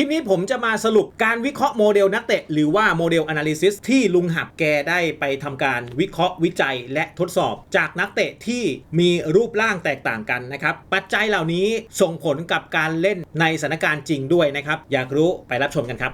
คลิปนี้ผมจะมาสรุปการวิเคราะห์โมเดลนักเตะ หรือว่าโมเดล Analysis ที่ลุงหับแกได้ไปทำการวิเคราะห์วิจัยและทดสอบ จากนักเตะที่มีรูปร่างแตกต่างกันนะครับ ปัจจัยเหล่านี้ส่งผลกับการเล่นในสถานการณ์จริงด้วยนะครับ อยากรู้ไปรับชมกันครับ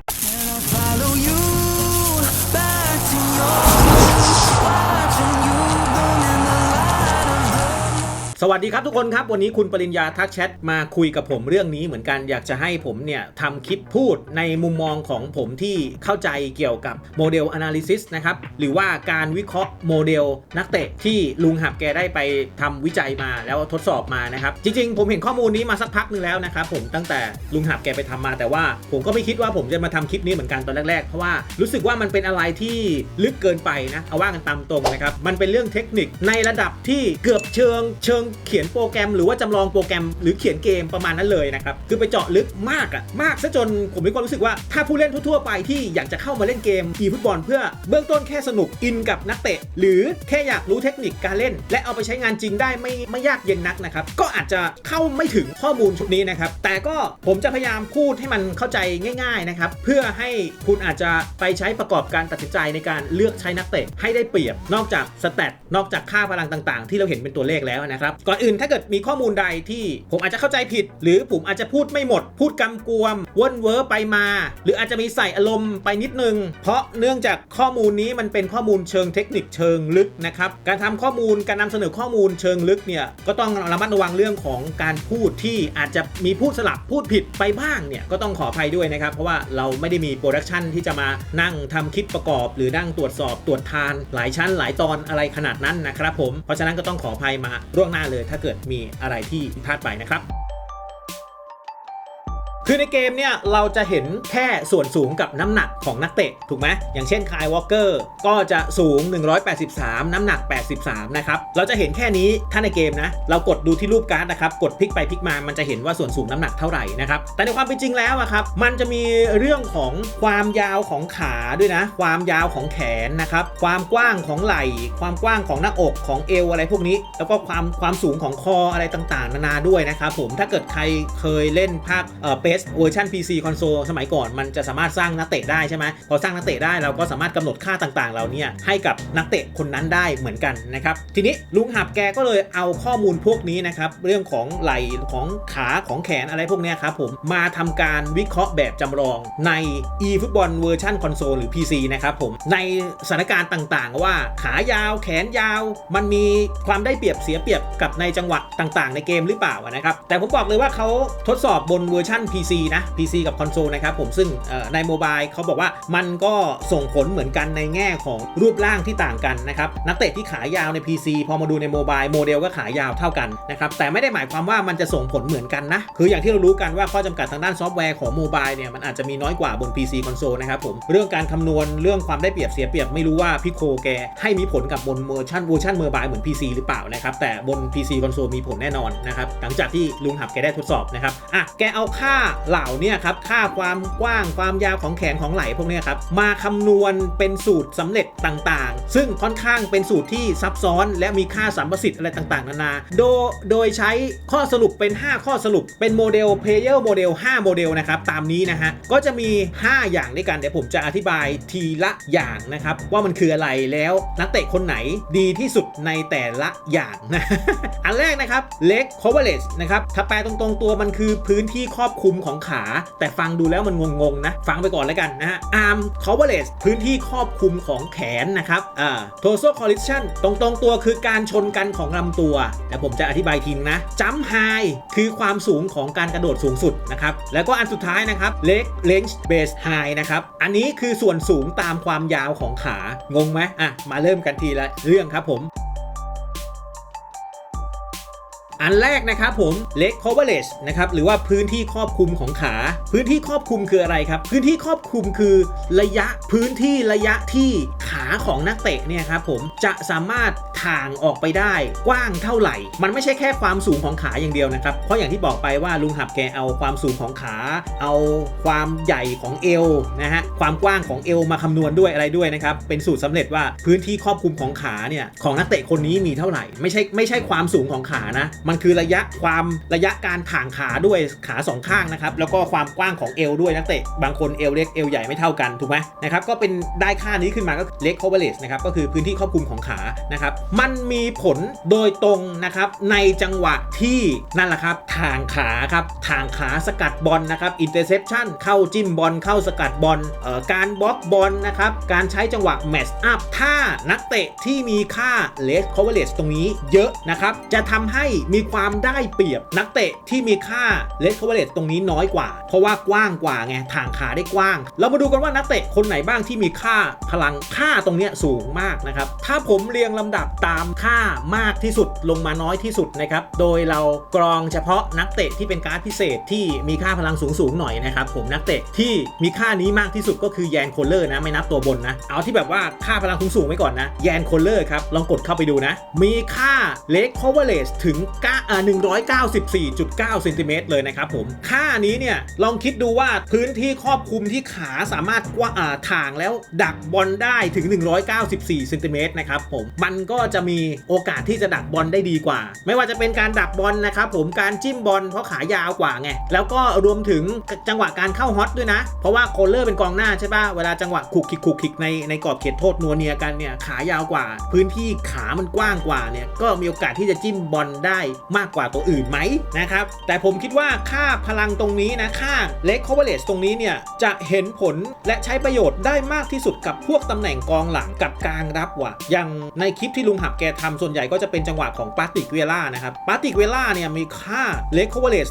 สวัสดีครับทุกคนครับ วันนี้คุณปริญญาทักแชทมาคุยกับผมเรื่องนี้เหมือนกันอยากจะให้ผมเนี่ยทำคลิปพูดในมุมมองของผมที่เข้าใจเกี่ยวกับโมเดล Analysis นะครับหรือว่าการวิเคราะห์โมเดลนักเตะที่ลุงหับแกได้ไปทำวิจัยมาแล้วทดสอบมานะครับ จริงๆ ผมเห็นข้อมูลนี้มาสักพักหนึงแล้วนะครับผมตั้งแต่ลุงหับแกไปทำมา แต่ว่าผมก็ไม่คิดว่าผมจะมาทำคลิปนี้เหมือนกันตอนแรกๆเพราะว่ารู้สึกว่ามันเป็นอะไรที่ลึกเกินไปนะเอาว่ากันตามตรงนะครับมันเป็นเรื่องเทคนิคในระดับที่เกือบเชิงเชิงเขียนโปรแกรมหรือว่าจำลองโปรแกรมหรือเขียนเกมประมาณนั้นเลยนะครับคือไปเจาะลึกมากอะมากซะจนผมมีความรู้สึกว่าถ้าผู้เล่นทั่วๆไปที่อยากจะเข้ามาเล่นเกมอีฟุตบอลเพื่อเบื้องต้นแค่สนุกอินกับนักเตะ หรือแค่อยากรู้เทคนิคการเล่น และเอาไปใช้งานจริงได้ไม่ไม่ยากเย็นนักนะครับก็อาจจะเข้าไม่ถึงข้อมูลชุดนี้นะครับแต่ก็ผมจะพยายามพูดให้มันเข้าใจง่าย ๆนะครับ เพื่อให้คุณอาจจะไปใช้ประกอบการตัดสินใจในการเลือกใช้นักเตะให้ได้เปรียบนอกจากสแตทนอกจากค่าพลังต่างๆ ที่เราเห็นเป็นตัวเลขแล้วนะครับก่อนอื่นถ้าเกิดมีข้อมูลใดที่ผมอาจจะเข้าใจผิด หรือผมอาจจะพูดไม่หมด พูดกำกวมวนเวอร์ไปมา หรืออาจจะมีใส่อารมณ์ไปนิดนึง เพราะเนื่องจากข้อมูลนี้มันเป็นข้อมูลเชิงเทคนิคเชิงลึกนะครับการทำข้อมูลการนำเสนอข้อมูลเชิงลึกเนี่ยก็ต้องระมัดระวังเรื่องของการพูดที่อาจจะมีพูดสลับพูดผิดไปบ้างเนี่ยก็ต้องขออภัยด้วยนะครับเพราะว่าเราไม่ได้มีโปรดักชันที่จะมานั่งทำคลิปประกอบ หรือนั่งตรวจสอบตรวจทาน หลายชั้นหลายตอนอะไรขนาดนั้นนะครับผมเพราะฉะนั้นก็ต้องขออภัยมาล่วงหน้าเลยถ้าเกิดมีอะไรที่ผิดพลาดไปนะครับ คือในเกมเนี่ยเราจะเห็นแค่ส่วนสูงกับน้ำหนักของนักเตะ ถูกไหมอย่างเช่นคายวอลเกอร์ก็จะสูง 183 น้ำหนัก 83 นะครับ เราจะเห็นแค่นี้ถ้าในเกมนะ เรากดดูที่รูปการ์ดนะครับ กดพลิกไปพลิกมามันจะเห็นว่าส่วนสูงน้ำหนักเท่าไหร่นะครับ แต่ในความเป็นจริงแล้วอะครับมันจะมีเรื่องของความยาวของขาด้วยนะ ความยาวของแขนนะครับความกว้างของไหล่ความกว้างของหน้าอกของเอวอะไรพวกนี้ แล้วก็ความความสูงของคออะไรต่างๆ นานาด้วยนะครับผมถ้าเกิดใครเคยเล่นภาคเอ่อ PS เวอร์ชัน PC คอนโซลสมัยก่อนมันจะสามารถสร้างนักเตะได้ใช่ไหมพอสร้างนักเตะได้เราก็สามารถกำหนดค่าต่างๆเราเนี่ยให้กับนักเตะคนนั้นได้เหมือนกันนะครับทีนี้ลุงหับแกก็เลยเอาข้อมูลพวกนี้นะครับเรื่องของไหล่ของขาของแขนอะไรพวกนี้ครับผมมาทำการวิเคราะห์แบบจำลองใน eFootball เวอร์ชันคอนโซลหรือ PC นะครับผมในสถานการณ์ต่างๆ ว่าขายาวแขนยาว มันมีความได้เปรียบเสียเปรียบกับในจังหวะต่างๆ ในเกมหรือเปล่านะครับแต่ผมบอกเลยว่าเขาทดสอบบนเวอร์ชัน PC pc นะ PC กับคอนโซลนะครับผมซึ่งในโมบายเขาบอกว่ามันก็ส่งผลเหมือนกันในแง่ของรูปร่างที่ต่างกันนะครับนักเตะที่ขายาวใน PC พอมาดูในโมบายโมเดลก็ขายาวเท่ากันนะครับแต่ไม่ได้หมายความว่ามันจะส่งผลเหมือนกันนะ คืออย่างที่เรารู้กันว่าข้อจำกัดทางด้านซอฟต์แวร์ของโมบายเนี่ยมันอาจจะมีน้อยกว่าบน PC คอนโซลนะครับผมเรื่องการคำนวณเรื่องความได้เปรียบเสียเปรียบไม่รู้ว่าพี่โคแกให้มีผลกับบนเวอร์ชันเวอร์ชันโมบายเหมือน PC หรือเปล่านะครับแต่บน PC คอนโซลมีผลแน่นอนนะครับหลังจากที่ลุงหับแกได้ทดสอบนะครับอะแกเอาค่าเหล่านี่ยครับค่าความกว้างความยาวของแขนของไหล่พวกนี้ครับมาคำนวณเป็นสูตรสำเร็จต่างๆ ซึ่งค่อนข้างเป็นสูตรที่ซับซ้อน และมีค่าสัมประสิทธิ์อะไรต่างๆนานา โดยโดยใช้ข้อสรุปเป็น 5 ข้อสรุปเป็นโมเดล Player Model 5โมเดลนะครับตามนี้นะฮะก็จะมี 5 อย่างด้วยกันเดี๋ยวผมจะอธิบายทีละอย่างนะครับว่ามันคืออะไรแล้วนักเตะคนไหนดีที่สุดในแต่ละอย่างนะอันแรกนะครับ leg coverage นะครับถ้าแปลตรงๆตัวมันคือพื้นที่ครอบคลุมของขา แต่ฟังดูแล้วมันงงๆนะ ฟังไปก่อนแล้วกันนะฮะ arm coverage พื้นที่ครอบคลุมของแขนนะครับอ่า torso collision ตรงๆตัวคือการชนกันของลำตัว แต่ผมจะอธิบายทีนึงนะ jump high คือความสูงของการกระโดดสูงสุดนะครับแล้วก็อันสุดท้ายนะครับ leg length base high นะครับอันนี้คือส่วนสูงตามความยาวของขางงไหมอะมาเริ่มกันทีละเรื่องครับผม อันแรกนะครับผม leg coverage นะครับหรือว่าพื้นที่ครอบคลุมของขา พื้นที่ครอบคลุมคืออะไรครับ พื้นที่ครอบคลุมคือระยะพื้นที่ระยะที่ขาของนักเตะเนี่ยครับผมจะสามารถถ่างออกไปได้กว้างเท่าไหร่ มันไม่ใช่แค่ความสูงของขาอย่างเดียวนะครับ เพราะอย่างที่บอกไปว่าลุงหับแกเอาความสูงของขา เอาความใหญ่ของเอวนะฮะความกว้างของเอวมาคำนวณด้วยอะไรด้วยนะครับเป็นสูตรสำเร็จว่าพื้นที่ครอบคลุมของขาเนี่ยของนักเตะคนนี้มีเท่าไหร่ ไม่ใช่ไม่ใช่ความสูงของขานะมันคือระยะความระยะการถ่างขาด้วยขาสองข้างนะครับ แล้วก็ความกว้างของเอวด้วยนักเตะ บางคนเอวเล็กเอวใหญ่ไม่เท่ากันถูกไหมนะครับ ก็เป็นได้ค่านี้ขึ้นมาก็เล็ก coverage นะครับ ก็คือพื้นที่ครอบคลุมของขานะครับ มันมีผลโดยตรงนะครับในจังหวะที่นั่นแหละครับทางขาครับทางขาสกัดบอลนะครับ interception เข้าจิ้มบอลเข้าสกัดบอลเอ่อการบล็อกบอลนะครับ การใช้จังหวะ match up ถ้านักเตะที่มีค่า less coverage ตรงนี้เยอะนะครับ จะทำให้มีความได้เปรียบนักเตะที่มีค่า less coverage ตรงนี้น้อยกว่า เพราะว่ากว้างกว่าไงทางขาได้กว้าง เรามาดูกันว่านักเตะคนไหนบ้างที่มีค่าพลังค่าตรงนี้สูงมากนะครับ ถ้าผมเรียงลำดับตามค่ามากที่สุดลงมาน้อยที่สุดนะครับ โดยเรากรองเฉพาะนักเตะที่เป็นการ์ดพิเศษที่มีค่าพลังสูงสูงๆหน่อยนะครับผมนักเตะที่มีค่านี้มากที่สุดก็คือแยนโคลเลอร์นะไม่นับตัวบนนะเอาที่แบบว่าค่าพลังสูงสูงไว้ก่อนนะแยนโคลเลอร์ครับลองกดเข้าไปดูนะ มีค่าเล็ก coverage ถึง194.9เซนติเมตรเลยนะครับผม ค่านี้เนี่ย ลองคิดดูว่าพื้นที่ครอบคลุมที่ขาสามารถกว่าอ่าถ่างแล้วดักบอลได้ถึง 194เซนติเมตรนะครับผม มันก็จะมีโอกาสที่จะดักบอลได้ดีกว่า ไม่ว่าจะเป็นการดักบอลนะครับผม การจิ้มบอลเพราะขายาวกว่าไง แล้วก็รวมถึงจังหวะการเข้าฮอตด้วยนะ เพราะว่าโคลเลอร์เป็นกองหน้าใช่ป่ะ เวลาจังหวะคุกคิกคุกคิกในในกรอบเขตโทษนัวเนียกันเนี่ย ขายาวกว่า พื้นที่ขามันกว้างกว่าเนี่ย ก็มีโอกาสที่จะจิ้มบอลได้มากกว่าตัวอื่นไหมนะครับ แต่ผมคิดว่าค่าพลังตรงนี้นะค่าเล็ก coverage ตรงนี้เนี่ยจะเห็นผลและใช้ประโยชน์ได้มากที่สุดกับพวกตำแหน่งกองหลังกับกลางรับว่ะอย่างในคลิปที่ลุงหับแกทำส่วนใหญ่ก็จะเป็นจังหวะของปาติกเวล่านะครับปาติกเวล่าเนี่ยมีค่าเล็ก coverage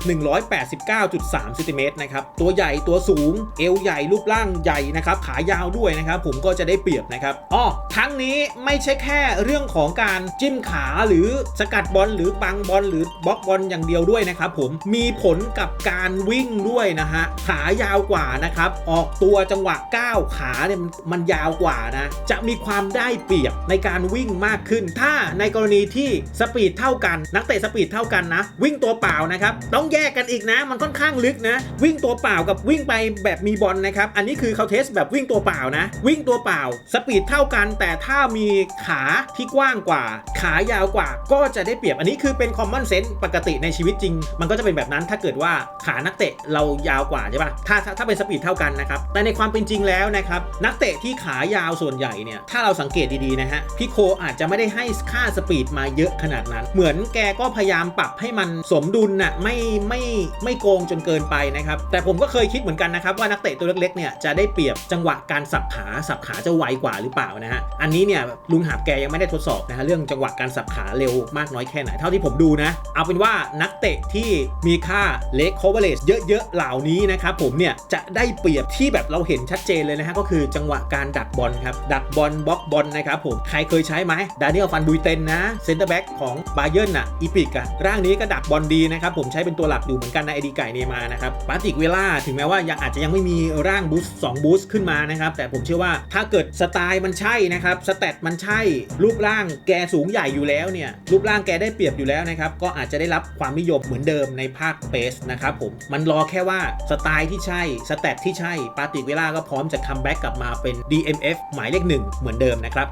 189.3เซนติเมตรนะครับตัวใหญ่ตัวสูงเอวใหญ่รูปร่างใหญ่นะครับขายาวด้วยนะครับผมก็จะได้เปรียบนะครับอ๋อทั้งนี้ไม่ใช่แค่เรื่องของการจิ้มขาหรือสกัดบอลหรือบังบอลอลหรือบล็อกบอลอย่างเดียวด้วยนะครับผมมีผลกับการวิ่งด้วยนะฮะขายาวกว่านะครับออกตัวจังหวะก้าวขาเนี่ยมันยาวกว่านะจะมีความได้เปรียบในการวิ่งมากขึ้น ถ้าในกรณีที่สปีดเท่ากัน นักเตะสปีดเท่ากันนะ วิ่งตัวเปล่านะครับต้องแยกกันอีกนะ มันค่อนข้างลึกนะ วิ่งตัวเปล่ากับวิ่งไปแบบมีบอลนะครับอันนี้คือเขาเทสแบบวิ่งตัวเปล่านะ วิ่งตัวเปล่า สปีดเท่ากัน แต่ถ้ามีขาที่กว้างกว่า ขายาวกว่าก็จะได้เปรียบอันนี้คือเป็น common sense ปกติในชีวิตจริง มันก็จะเป็นแบบนั้นถ้าเกิดว่าขานักเตะเรายาวกว่าใช่ปะถ้าถ้าถ้าเป็นสปีดเท่ากันนะครับ แต่ในความเป็นจริงแล้วนะครับ นักเตะที่ขายาวส่วนใหญ่เนี่ย ถ้าเราสังเกตดีๆนะฮะ พี่โคอาจจะไม่ได้ให้ค่าสปีดมาเยอะขนาดนั้น เหมือนแกก็พยายามปรับให้มันสมดุลน่ะไม่ไม่ไม่โกงจนเกินไปนะครับ แต่ผมก็เคยคิดเหมือนกันนะครับว่านักเตะตัวเล็กๆเนี่ยจะได้เปรียบจังหวะการสับขาสับขาจะไวกว่าหรือเปล่านะฮะ อันนี้เนี่ยลุงหาบแกยังไม่ได้ทดสอบนะฮะเรื่องจังหวะการสับขาเร็วมากน้อยแค่ไหนเท่าที่ผมดูนะ เอาเป็นว่านักเตะที่มีค่าเล็ก coverage เยอะๆเหล่านี้นะครับผมเนี่ยจะได้เปรียบที่แบบเราเห็นชัดเจนเลยนะฮะก็คือจังหวะการดักบอลครับ ดักบอลบล็อกบอลนะครับผมใครเคยใช้ไหมดานิเอลฟันบุยเตนนะเซนเตอร์แบ็กของบาเยิร์นอะอีพิกอะร่างนี้ก็ดักบอลดีนะครับผมใช้เป็นตัวหลักอยู่เหมือนกันในไอดีไก่เนมานะครับปาติกเวล่าถึงแม้ว่ายังอาจจะยังไม่มีร่างบูสต์2บูสต์ขึ้นมานะครับแต่ผมเชื่อว่าถ้าเกิดสไตล์มันใช่นะครับสเตตมันใช่รูปร่างแกสูงใหญ่อยู่แล้วเนี่ยรูปร่างแกได้เปรียบอยู่แล้วนะครับก็อาจจะได้รับความนิยมเหมือนเดิมในภาคเปสนะครับผมมันรอแค่ว่าสไตล์ที่ใช่สเตทที่ใช่ปาติกเวล่าก็พร้อมจะคัมแบ็กกลับมาเป็น DMF หมายเลขหนึ่งเหมือนเดิมนะครับ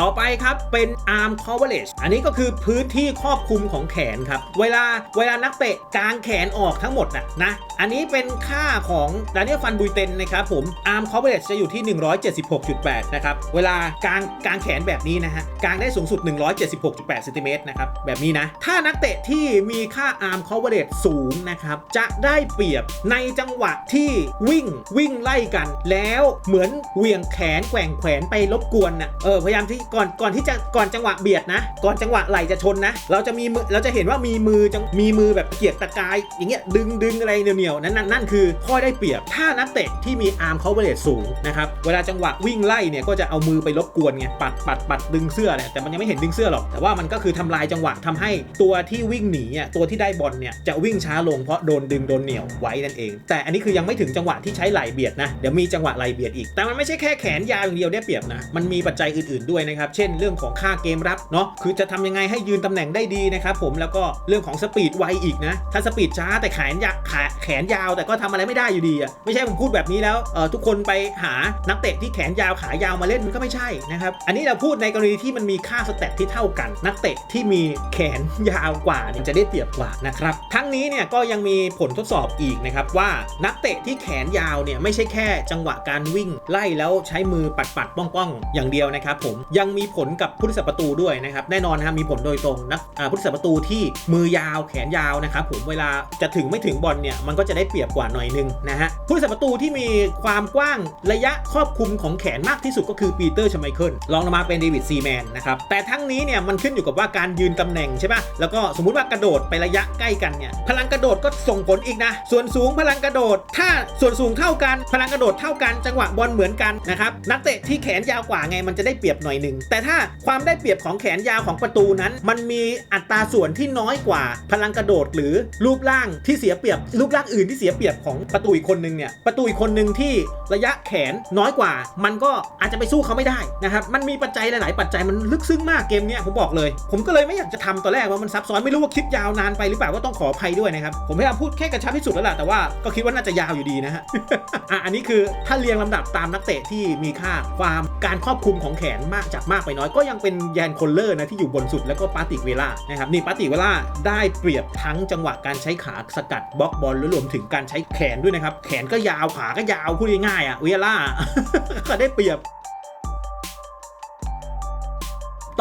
ต่อไปครับเป็น arm coverage อันนี้ก็คือพื้นที่ครอบคลุมของแขนครับ เวลาเวลานักเตะกางแขนออกทั้งหมดนะนะ อันนี้เป็นค่าของดานิเอลฟันบุยเตนนะครับผม arm coverage จะอยู่ที่ 176.8 นะครับ เวลากางกางแขนแบบนี้นะฮะ กางได้สูงสุด 176.8เซนติเมตรนะครับ แบบนี้นะ ถ้านักเตะที่มีค่า arm coverage สูงนะครับ จะได้เปรียบในจังหวะที่วิ่งวิ่งไล่กัน แล้วเหมือนเหวี่ยงแขนแกว่งแขวนไปรบกวนนะเออพยายามที่ก่อนก่อนที่จะก่อนจังหวะเบียดนะ ก่อนจังหวะไหลจะชนนะ เราจะมีมือเราจะเห็นว่ามีมือจังมีมือแบบเกียกตะกายอย่างเงี้ยดึงดึงอะไรเหนียวๆนั่นนั่นนั่นคือข้อได้เปรียบถ้านักเตะที่มีอาร์มเขาเบรดสูงนะครับเวลาจังหวะวิ่งไล่เนี่ยก็จะเอามือไปรบกวนไงปัดปัดปัดดึงเสื้อเนี่ยแต่มันยังไม่เห็นดึงเสื้อหรอกแต่ว่ามันก็คือทำลายจังหวะทำให้ตัวที่วิ่งหนีอะตัวที่ได้บอลเนี่ยจะวิ่งช้าลงเพราะโดนดึงโดนเหนียวไว้นั่นเอง แต่อันนี้คือยังไม่ถึงจังหวะที่ใช้ไหลเบียดนะเดี๋ยวมีจังหวะไหลเบียดอีก แต่มันไม่ใช่แค่แขนยาวอย่างเดียวได้เปรียบนะมันมีปัจจัยอื่นๆด้วยนะครับนะครับ เช่นเรื่องของค่าเกมรับเนาะคือจะทำยังไงให้ยืนตำแหน่งได้ดีนะครับผมแล้วก็เรื่องของสปีดไวอีกนะ ถ้าสปีดช้าแต่แขนยาขาแขนยาวแต่ก็ทำอะไรไม่ได้อยู่ดีอะไม่ใช่ผมพูดแบบนี้แล้วเออทุกคนไปหานักเตะที่แขนยาวขายาวมาเล่นมันก็ไม่ใช่นะครับอันนี้เราพูดในกรณีที่มันมีค่าสเตตที่เท่ากัน นักเตะที่มีแขนยาวกว่าเนี่ยจะได้เปรียบกว่านะครับทั้งนี้เนี่ยก็ยังมีผลทดสอบอีกนะครับว่านักเตะที่แขนยาวเนี่ยไม่ใช่แค่จังหวะการวิ่งไล่แล้วใช้มือปัดปัดป้องป้องอย่างเดียวนะครับผมยังังมีผลกับผู้รักษาประตูด้วยนะครับแน่นอนนะครับมีผลโดยตรงนักผู้รักษาประตูที่มือยาวแขนยาวนะครับผมเวลาจะถึงไม่ถึงบอลเนี่ยมันก็จะได้เปรียบกว่าหน่อยนึงนะฮะผู้รักษาประตูที่มีความกว้างระยะครอบคลุมของแขนมากที่สุดก็คือปีเตอร์ชไมเคิลรองลงมาเป็นเดวิดซีแมนนะครับแต่ทั้งนี้เนี่ยมันขึ้นอยู่กับว่าการยืนตำแหน่งใช่ปะแล้วก็สมมุติว่ากระโดดไประยะใกล้กันเนี่ยพลังกระโดดก็ส่งผลอีกนะ ส่วนสูงพลังกระโดด ถ้าส่วนสูงเท่ากัน พลังกระโดดเท่ากันจังหวะบอลเหมือนกันนะครับนักเตะที่แขนยาวกว่าไงมันจะได้เปรียบหน่อยหนึ่งแต่ถ้าความได้เปรียบของแขนยาวของประตูนั้น มันมีอัตราส่วนที่น้อยกว่าพลังกระโดด หรือรูปร่างที่เสียเปรียบ รูปร่างอื่นที่เสียเปรียบของประตูอีกคนนึงเนี่ยประตูอีกคนนึงที่ระยะแขนน้อยกว่า มันก็อาจจะไปสู้เขาไม่ได้นะครับมันมีปัจจัยหลาย ๆ ปัจจัยมันลึกซึ้งมากเกมเนี้ยผมบอกเลย ผมก็เลยไม่อยากจะทำตอนแรกว่ามันซับซ้อนไม่รู้ว่าคลิปยาวนานไปหรือเปล่าก็ต้องขออภัยด้วยนะครับผมพยายามพูดแค่กระชับที่สุดแล้วล่ะแต่ว่าก็คิดว่าน่าจะยาวอยู่ดีนะฮะอะอันนี้คือถ้าเรียงลำดับตามนักเตะที่มีค่าความการครอบคลุมของแขนมากจากมากไปน้อยก็ยังเป็นแยนโคลเลอร์นะที่อยู่บนสุดแล้วก็ปาติกเวล่านะครับนี่ปาติกเวล่าได้เปรียบทั้งจังหวะการใช้ขาสกัดบล็อกบอลแล้วรวมถึงการใช้แขนด้วยนะครับแขนก็ยาวขาก็ยาวพูดง่ายๆอะเวล่าก็ได้เปรียบ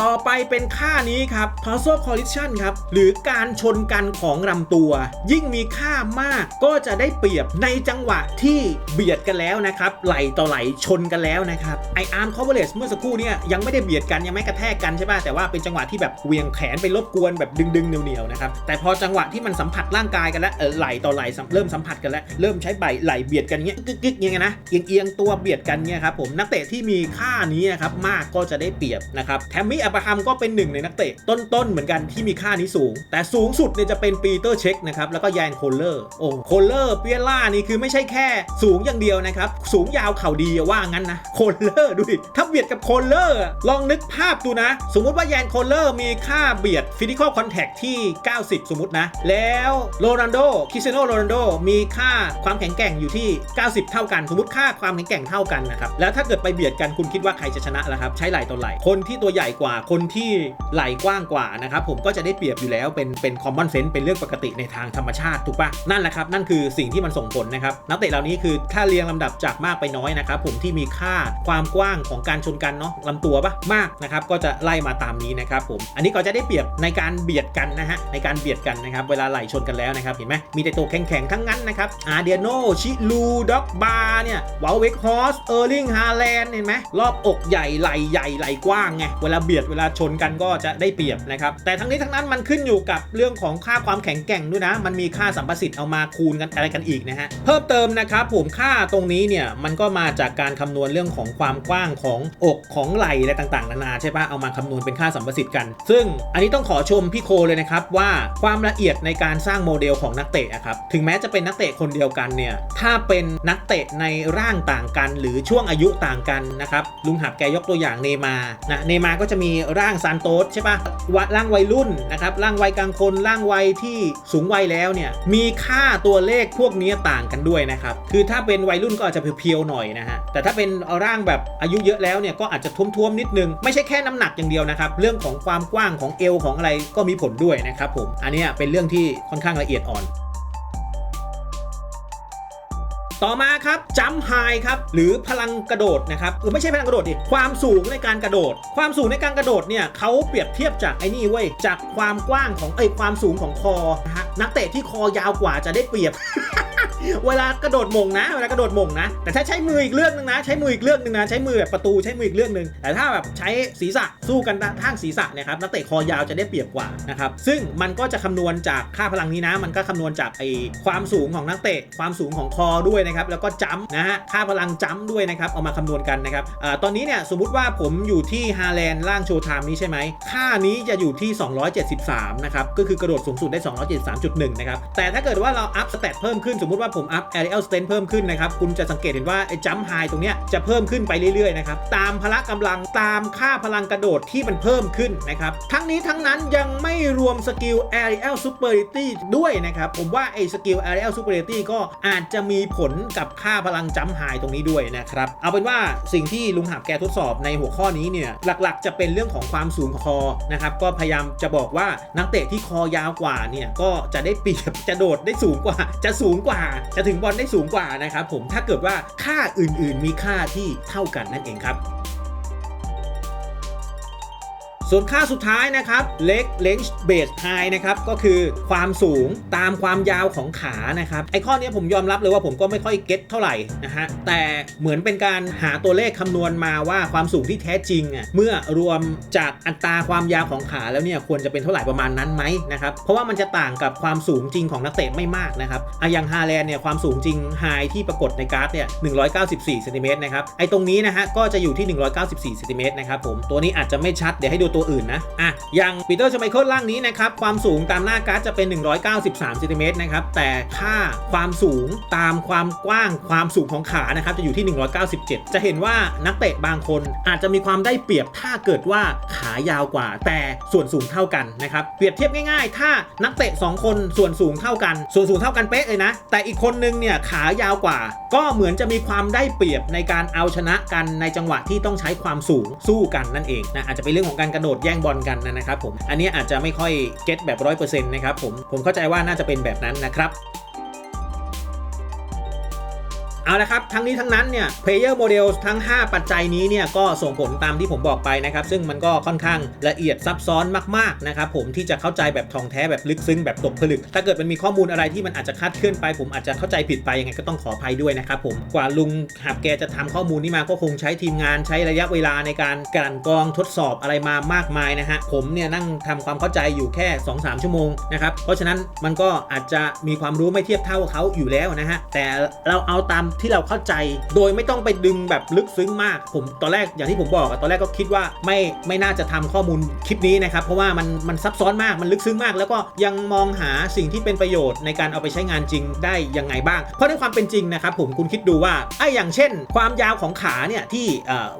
ต่อไปเป็นค่านี้ครับ torsal collision ครับ หรือการชนกันของลำตัว ยิ่งมีค่ามากก็จะได้เปรียบในจังหวะที่เบียดกันแล้วนะครับ ไหลต่อไหลชนกันแล้วนะครับไออาร์ม coverage เมื่อสักครู่เนี่ยยังไม่ได้เบียดกันยังไม่กระแทกกันใช่ป่ะแต่ว่าเป็นจังหวะที่แบบเวียงแขนไปรบกวนแบบดึงๆเหนียวๆนะครับแต่พอจังหวะที่มันสัมผัสร่างกายกันแล้วเออไหลต่อไหลเริ่มสัมผัสกันแล้วเริ่มใช้ใบไหลเบียดกันเงี้ยกึกๆอย่างเงี้ยนะเอียงๆตัวเบียดกันเงี้ยครับผมนักเตะที่มีค่านี้นะครับมากก็จะได้เปรียบนะครับแทมมี่อับราฮัมก็เป็นหนึ่งในนักเตะต้นๆเหมือนกันที่มีค่านี้สูง แต่สูงสุดเนี่ยจะเป็นปีเตอร์เช็คนะครับแล้วก็แยนโคลเลอร์โอ้โคลเลอร์เปียล่านี่คือไม่ใช่แค่สูงอย่างเดียวนะครับสูงยาวเข่าดีว่างั้นนะโคลเลอร์ดูดิถ้าเบียดกับโคลเลอร์ลองนึกภาพดูนะ สมมุติว่าแยนโคลเลอร์มีค่าเบียดฟิสิกอลคอนแทคที่ 90 สมมตินะ แล้วโรนัลโดคิเตียโนโรนัลโดมีค่าความแข็งแกร่งอยู่ที่ 90 เท่ากัน สมมติค่าความแข็งแกร่งเท่ากันนะครับแล้วถ้าเกิดไปเบียดกันคุณคิดว่าใครจะชนะล่ะครับใช้ไหลต่อไหลคนที่ตัวใหญ่กว่าคนที่ไหลกว้างกว่านะครับผมก็จะได้เปรียบอยู่แล้วเป็นเป็นคอมมอนเซนส์เป็นเรื่องปกติในทางธรรมชาติถูกปะนั่นแหละครับนั่นคือสิ่งที่มันส่งผลนะครับนักเตะเหล่านี้คือถ้าเรียงลำดับจากมากไปน้อยนะครับผมที่มีค่าความกว้างของการชนกันเนาะลำตัวปะมากนะครับก็จะไล่มาตามนี้นะครับผมอันนี้ก็จะได้เปรียบในการเบียดกันนะฮะในการเบียดกันนะครับเวลาไหลชนกันแล้วนะครับเห็นไหมมีแต่ตัวแข็งๆทั้งนั้นนะครับอาเดียโนชิลูด็อกบาเนี่ยวาลเวกฮอสเออร์ลิงฮาแลนด์เห็นไหมรอบอกใหญ่ไหลใหญ่ไหลกว้างไงเวลาเบียดเวลาชนกันก็จะได้เปรียบนะครับ แต่ทั้งนี้ทั้งนั้นมันขึ้นอยู่กับเรื่องของค่าความแข็งแกร่งด้วยนะ มันมีค่าสัมประสิทธิ์เอามาคูณกันอะไรกันอีกนะฮะ เพิ่มเติมนะครับผมค่าตรงนี้เนี่ยมันก็มาจากการคำนวณเรื่องของความกว้างของอกของไหล่อะไรต่างๆ นานาใช่ปะเอามาคำนวณเป็นค่าสัมประสิทธิ์กัน ซึ่งอันนี้ต้องขอชมพี่โคเลยนะครับว่าความละเอียดในการสร้างโมเดลของนักเตะครับถึงแม้จะเป็นนักเตะคนเดียวกันเนี่ยถ้าเป็นนักเตะในร่างต่างกัน หรือช่วงอายุต่างกันนะครับลุงหับแกยกตัวอย่างเนมานะเนมาก็จะมีร่างซานโตสใช่ปะวะร่างวัยรุ่นนะครับร่างวัยกลางคนร่างวัยที่สูงวัยแล้วเนี่ยมีค่าตัวเลขพวกนี้ต่างกันด้วยนะครับคือถ้าเป็นวัยรุ่นก็อาจจะเพียวๆหน่อยนะฮะแต่ถ้าเป็นร่างแบบอายุเยอะแล้วเนี่ยก็อาจจะท้วมๆนิดนึง ไม่ใช่แค่น้ำหนักอย่างเดียวนะครับเรื่องของความกว้างของเอวของอะไรก็มีผลด้วยนะครับผมอันนี้เป็นเรื่องที่ค่อนข้างละเอียดอ่อน ต่อมาครับจัมไฮครับหรือพลังกระโดดนะครับหรือไม่ใช่พลังกระโดดดิความสูงในการกระโดด ความสูงในการกระโดดเนี่ยเขาเปรียบเทียบจากไอ้นี่เว้ยจากความกว้างของไอ้ความสูงของคอนะฮะนักเตะที่คอยาวกว่าจะได้เปรียบ เวลากระโดดมงนะ เวลากระโดดมงนะ แต่ถ้าใช้มืออีกเรื่องหนึงนะ ใช้มืออีกเรื่องหนึงนะ ใช้มือแบบประตูใช้มืออีกเรื่องหนึง แต่ถ้าแบบใช้ศีรษะสู้กันทางศีรษะเนี่ยครับนักเตะคอยาวจะได้เปรียบกว่านะครับ ซึ่งมันก็จะคำนวณจากค่าพลังนี้นะ มันก็คำนวณจากไอความสูงของนักเตะ ความสูงของคอด้วยนะครับ แล้วก็จัมนะฮะ ค่าพลังจัมด้วยนะครับ เอามาคำนวณกันนะครับอตอนนี้เนี่ยสมมติว่าผมอยู่ที่ฮาแลนด์ล่างโชว์ไทม์นี้ใช่ไหม ค่านี้จะอยู่ที่ 273 นะครับ ก็คือกระโดดสูงสุดได้ 273.1 นะครับ แต่ถ้าเกิดว่าเราอัพสเตตเพิ่มขึ้นสมมติว่าผมอัพ aerial strength เพิ่มขึ้นนะครับ คุณจะสังเกตเห็นว่าไอ้จัม p ไฮตรงเนี้ยจะเพิ่มขึ้นไปเรื่อยๆนะครับ ตามพละกำลังตามค่าพลังกระโดดที่มันเพิ่มขึ้นนะครับ ทั้งนี้ทั้งนั้นยังไม่รวมสกิล aerial superiority ด้วยนะครับ ผมว่าไอ้สกิล aerial superiority ก็อาจจะมีผลกับค่าพลังจัม p ไฮตรงนี้ด้วยนะครับ เอาเป็นว่าสิ่งที่ลุงหับแกทดสอบในหัวข้อนี้เนี่ยหลักๆ จะเป็นเรื่องของความสูงของคอนะครับก็พยายามจะบอกว่านักเตะที่คอยาวกว่าเนี่ยก็จะได้เปรียบจะโดดได้สูงกว่าจะสูงกว่าจะถึงบอลได้สูงกว่านะครับผมถ้าเกิดว่าค่าอื่นๆ มีค่าที่เท่ากันนั่นเองครับ ส่วนค่าสุดท้ายนะครับ leg length base high นะครับก็คือความสูงตามความยาวของขานะครับไอข้อนี้ผมยอมรับเลยว่าผมก็ไม่ค่อยเก็ตเท่าไหร่นะฮะแต่เหมือนเป็นการหาตัวเลขคำนวณมาว่าความสูงที่แท้จริงอะเมื่อรวมจากอัตราความยาวของขาแล้วเนี่ยควรจะเป็นเท่าไหร่ประมาณนั้นไหมนะครับเพราะว่ามันจะต่างกับความสูงจริงของนักเตะไม่มากนะครับอะอย่างฮาแลนด์เนี่ยความสูงจริงไฮที่ปรากฏในการาฟเนี่ย194เซนติเมตรนะครับไอตรงนี้นะฮะก็จะอยู่ที่ 194เซนติเมตรนะครับผมตัวนี้อาจจะไม่ชัดเดี๋ยวให้ดูตัวอื่นนะอะอย่างปีเตอร์ชไมเคิลล่างนี้นะครับความสูงตามหน้าการ์ดจะเป็น 193เซนติเมตรนะครับแต่ค่าความสูงตามความกว้างความสูงของขานะครับจะอยู่ที่ 197 จะเห็นว่านักเตะบางคนอาจจะมีความได้เปรียบถ้าเกิดว่าขายาวกว่า แต่ส่วนสูงเท่ากันนะครับเปรียบเทียบง่ายๆ ถ้านักเตะ 2 คนส่วนสูงเท่ากัน ส่วนสูงเท่ากันเป๊ะเลยนะ แต่อีกคนนึงเนี่ยขายาวกว่า ก็เหมือนจะมีความได้เปรียบในการเอาชนะกันในจังหวะที่ต้องใช้ความสูงสู้กันนั่นเองนะอาจจะเป็นเรื่องของการกระโดโดแย่งบอลกันนะครับผม อันนี้อาจจะไม่ค่อยเก็ตแบบร้อยเปอร์เซ็นต์นะครับผม ผมเข้าใจว่าน่าจะเป็นแบบนั้นนะครับ เอาละครับ ทั้งนี้ทั้งนั้นเนี่ย player model ทั้ง 5 ปัจจัยนี้เนี่ย ก็ส่งผลตามที่ผมบอกไปนะครับ ซึ่งมันก็ค่อนข้างละเอียดซับซ้อนมากๆนะครับผมที่จะเข้าใจแบบทองแท้แบบลึกซึ้งแบบตกผลึก ถ้าเกิดมันมีข้อมูลอะไรที่มันอาจจะคาดเคลื่อนไป ผมอาจจะเข้าใจผิดไปยังไงก็ต้องขออภัยด้วยนะครับผมกว่าลุงหับแกจะทำข้อมูลนี้มาก็คงใช้ทีมงานใช้ระยะเวลาในการกลั่นกรองทดสอบอะไรมามากมายนะฮะผมเนี่ยนั่งทำความเข้าใจอยู่แค่ 2-3 ชั่วโมงนะครับเพราะฉะนั้นมันก็อาจจะมีความรู้ไม่เทียบเท่าเขาอยู่แล้วนะฮะแต่เราเอาตามที่เราเข้าใจ โดยไม่ต้องไปดึงแบบลึกซึ้งมาก ผมตอนแรกอย่างที่ผมบอกอะตอนแรกก็คิดว่าไม่ไม่น่าจะทำข้อมูลคลิปนี้นะครับเพราะว่ามันมันซับซ้อนมากมันลึกซึ้งมาก แล้วก็ยังมองหาสิ่งที่เป็นประโยชน์ในการเอาไปใช้งานจริงได้ยังไงบ้าง เพราะในความเป็นจริงนะครับผมคุณคิดดูว่าไอ้อย่างเช่น ความยาวของขาเนี่ยที่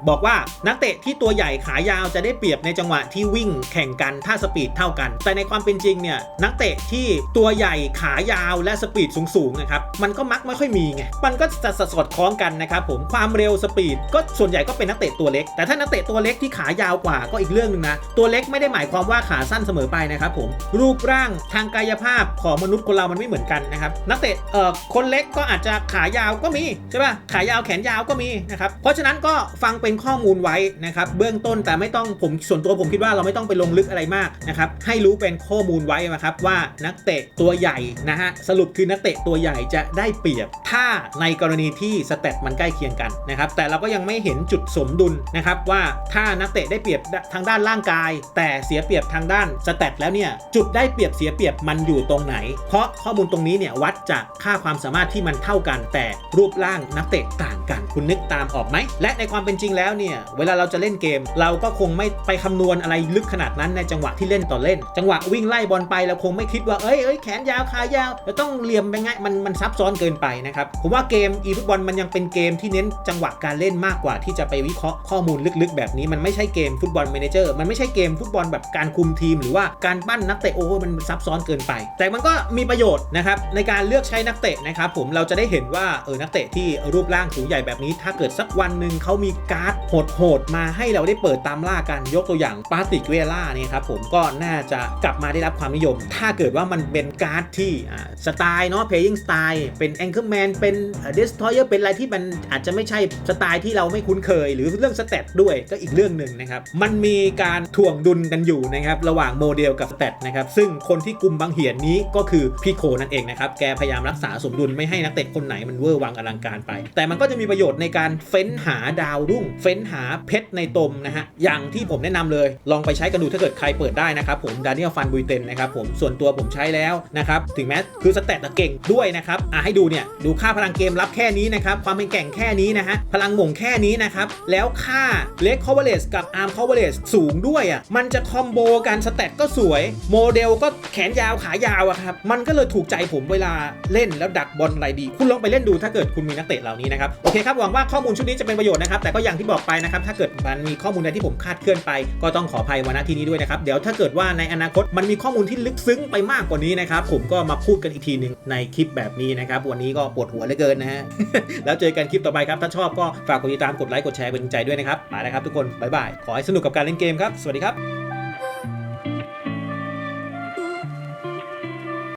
บอกว่านักเตะที่ตัวใหญ่ขายาวจะได้เปรียบในจังหวะที่วิ่งแข่งกันถ้าสปีดเท่ากัน แต่ในความเป็นจริงเนี่ยนักเตะที่ตัวใหญ่ขายาวและสปีดสูงๆนะครับมันก็มักไม่ค่อยมีไงมันก็จะสอดคล้องกันนะครับผมความเร็วสปีดก็ส่วนใหญ่ก็เป็นนักเตะตัวเล็ก แต่ถ้านักเตะตัวเล็กที่ขายาวกว่าก็อีกเรื่องหนึ่งนะตัวเล็กไม่ได้หมายความว่าขาสั้นเสมอไปนะครับผมรูปร่างทางกายภาพของมนุษย์คนเรามันไม่เหมือนกันนะครับนักเตะเอ่อคนเล็กก็อาจจะขายาวก็มีใช่ป่ะขายาวแขนยาวก็มีนะครับเพราะฉะนั้นก็ฟังเป็นข้อมูลไว้นะครับเบื้องต้นแต่ไม่ต้องผมส่วนตัวผมคิดว่าเราไม่ต้องไปลงลึกอะไรมากนะครับให้รู้เป็นข้อมูลไว้นะครับว่านักเตะตัวใหญ่นะฮะสรุปคือนักเตะตัวใหญ่จะได้เปรียบถ้าในกรณที่สเตตมันใกล้เคียงกันนะครับแต่เราก็ยังไม่เห็นจุดสมดุลนะครับว่าถ้านักเตะได้เปรียบทางด้านร่างกาย แต่เสียเปรียบทางด้านสเตตแล้วเนี่ยจุดได้เปรียบเสียเปรียบมันอยู่ตรงไหน เพราะข้อมูลตรงนี้เนี่ยวัดจากค่าความสามารถที่มันเท่ากัน แต่รูปร่างนักเตะต่างกัน คุณนึกตามออกไหมและในความเป็นจริงแล้วเนี่ยเวลาเราจะเล่นเกม เราก็คงไม่ไปคำนวณอะไรลึกขนาดนั้นในจังหวะที่เล่นต่อเล่น จังหวะวิ่งไล่บอลไปเราคงไม่คิดว่าเอ้ยเอ้ยแขนยาวขายาวเราต้องเหลี่ยมไปไงมันมันซับซ้อนเกินไปนะครับผมว่าเกมอีฟุตบอลมันยังเป็นเกมที่เน้นจังหวะการเล่นมากกว่าที่จะไปวิเคราะห์ข้อมูลลึกๆ แบบนี้มันไม่ใช่เกมฟุตบอลเมนเจอร์มันไม่ใช่เกมฟุตบอลแบบการคุมทีม หรือว่าการปั้นนักเตะโอ้โหมันซับซ้อนเกินไป แต่มันก็มีประโยชน์นะครับในการเลือกใช้นักเตะนะครับผมเราจะได้เห็นว่าเออนักเตะที่รูปร่างสูงใหญ่แบบนี้ ถ้าเกิดสักวันหนึ่งเขามีการ์ดโหดๆมาให้เราได้เปิดตามล่ากันยกตัวอย่างปาติกเวล่าเนี่ยครับผมก็น่าจะกลับมาได้รับความนิยม ถ้าเกิดว่ามันเป็นการ์ดที่สไตล์เนาะ playing style เป็น anchorman เป็น destroyer เป็นอะไรที่มันอาจจะไม่ใช่สไตล์ที่เราไม่คุ้นเคย หรือเรื่องสเตตด้วยก็อีกเรื่องหนึ่งนะครับ มันมีการถ่วงดุลกันอยู่นะครับระหว่างโมเดลกับสเตตนะครับซึ่งคนที่กลุ่มบางเหียนนี้ก็คือพี่โคนั่นเองนะครับแกพยายามรักษาสมดุลไม่ให้นักเตะคนไหนมันเวอร์วังอลังการไป แต่มันก็จะมีประโยชน์ในการเฟ้นหาดาวรุ่ง เฟ้นหาเพชรในตมนะฮะอย่างที่ผมแนะนำเลย ลองไปใช้กันดูถ้าเกิดใครเปิดได้นะครับผมดานิเอลฟันบุยเตนนะครับผมส่วนตัวผมใช้แล้วนะครับถึงแม้คือสเตตเก่งด้วยนะครับอะให้ดูเนี่ยดูค่าพลังเกมรับแค่ค่นี้นะครับ ความเป็นแก่งแค่นี้นะฮะ พลังหม่งแค่นี้นะครับ แล้วค่าเล็กคอเวเลสกับอาร์มคอเวเลสสูงด้วยอะ มันจะคอมโบกันสเตตก็สวย โมเดลก็แขนยาวขายาวอะครับ มันก็เลยถูกใจผมเวลาเล่นแล้วดักบอลอะไรดี คุณลองไปเล่นดูถ้าเกิดคุณมีนักเตะเหล่านี้นะครับ โอเคครับ หวังว่าข้อมูลชุดนี้จะเป็นประโยชน์นะครับ แต่ก็อย่างที่บอกไปนะครับ ถ้าเกิดมันมีข้อมูลใดที่ผมคาดเคลื่อนไป ก็ต้องขออภัยวันที่นี้ด้วยนะครับ เดี๋ยวถ้าเกิดว่าในอนาคตมันมีข้อมูลที่ลึกซึ้งไปมากกว่านี้นะครับ ผมก็มาพูดกันอีกทีหนึ่งในคลิปแบบนี้นะครับ วันนี้ก็ปวดหัวเหลือเกินนะฮะแล้วเจอกันคลิปต่อไปครับ ถ้าชอบก็ฝากกดติดตามกดไลค์กดแชร์เป็นกำใจด้วยนะครับไปแล้วครับทุกคน บ๊ายบาย ขอให้สนุกกับการเล่นเกมครับ สวัสดีครับ